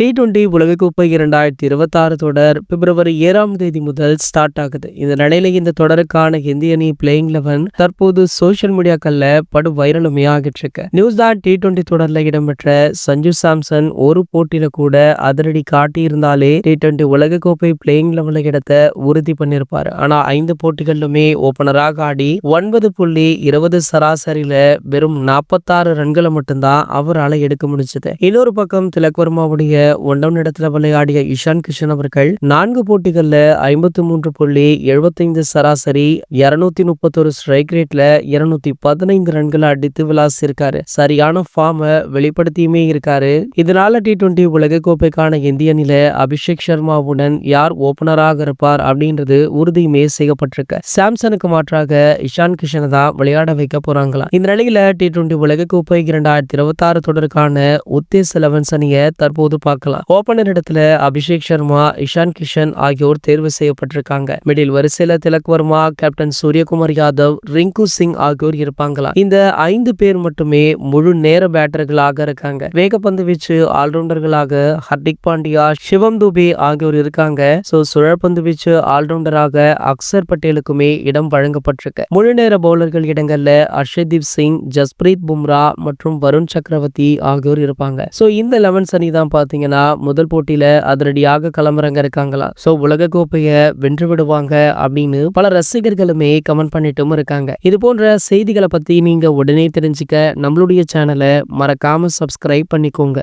D twenty உலகக்கோப்பை இரண்டாயிரத்தி இருபத்தாறு தொடர் பிப்ரவரி ஏழாம் தேதி முதல் ஸ்டார்ட் ஆகுது. இந்த நிலையில இந்த தொடருக்கான இந்திய அணி பிளேயிங் லெவன் தற்போது சோஷியல் மீடியாக்கள்ல படு வைரலுமே ஆகிட்டு இருக்கு. நியூஸ் தான் டி டுவெண்டி தொடர்ல இடம்பெற்ற சஞ்சு சாம்சன் ஒரு போட்டியில கூட அதிரடி காட்டியிருந்தாலே டி டுவெண்டி உலகக்கோப்பை பிளேயிங் லெவன்ல இடத்த உறுதி பண்ணியிருப்பாரு. ஆனா ஐந்து போட்டிகளிலுமே ஓபனராக ஆடி ஒன்பது புள்ளி இருபது சராசரியில வெறும் நாற்பத்தாறு ரன்களை மட்டும்தான் அவரால் எடுக்க முடிஞ்சது. இன்னொரு பக்கம் திலக் வர்மாவுடைய ஒன்றாம் இடத்துல விளையாடிய இஷான் கிஷன் அவர்கள் நான்கு போட்டிகள்ல ஐம்பத்தி மூன்று புள்ளி எழுபத்தைந்து சராசரி இருநூத்தி முப்பத்தொரு ஸ்ட்ரைக் ரேட்ல இருநூத்தி பதினைந்து ரன்களை அடித்து விளாசிருக்காரு. சரியான ஃபார்மை வெளிப்படுத்தியுமே இருக்காரு. இதனால டி டுவெண்டி உலகக்கோப்பைக்கான இந்திய அணில அபிஷேக் சர்மாவுடன் யார் ஓபனராக இருப்பார் அப்படின்றது உறுதியுமே செய்யப்பட்டிருக்கு. சாம்சனுக்கு மாற்றாக இஷான் கிஷனை தான் விளையாட வைக்க போறாங்களாம் இந்த நிலையில டி டுவெண்டி உலகக்கோப்பை இரண்டாயிரத்தி இருபத்தி ஆறு தொடருக்கான உத்தேச லெவன்ஸ் அணியை தற்போது பார்க்க பார்க்கலாம். ஓபனர் இடத்துல அபிஷேக் சர்மா இஷான் கிஷன் ஆகியோர் தேர்வு செய்யப்பட்டிருக்காங்க. மிடில் வரிசையில திலக் வர்மா கேப்டன் சூரியகுமார் யாதவ் ரிங்கு சிங் ஆகியோர் இருப்பாங்களா இந்த ஐந்து பேர் மட்டுமே முழு நேர பேட்டர்களாக இருக்காங்க. வேகப்பந்து வீச்சு ஆல்ரவுண்டர்களாக ஹர்திக் பாண்டியா சிவம் துபே ஆகியோர் இருக்காங்க. சோ சுழற்பந்து வீச்சு ஆல்ரவுண்டராக அக்சர் பட்டேலுக்குமே இடம் வழங்கப்பட்டிருக்கு. முழு நேர பவுலர்கள் இடங்கள்ல அர்ஷதீப் சிங் ஜஸ்பிரீத் பும்ரா மற்றும் வருண் சக்கரவர்த்தி ஆகியோர் இருப்பாங்க. சோ இந்த லெவன்ஸ் அணி தான் பாத்தீங்கன்னா முதல் போட்டியில் அதிரடியாக களமிறங்க இருக்காங்களா ஸோ உலக வென்று விடுவாங்க அப்படின்னு பல ரசிகர்களுமே கமெண்ட் பண்ணிட்டும் இருக்காங்க. இது போன்ற செய்திகளை பற்றி நீங்கள் உடனே தெரிஞ்சுக்க நம்மளுடைய சேனலை மறக்காமல் சப்ஸ்கிரைப் பண்ணிக்கோங்க.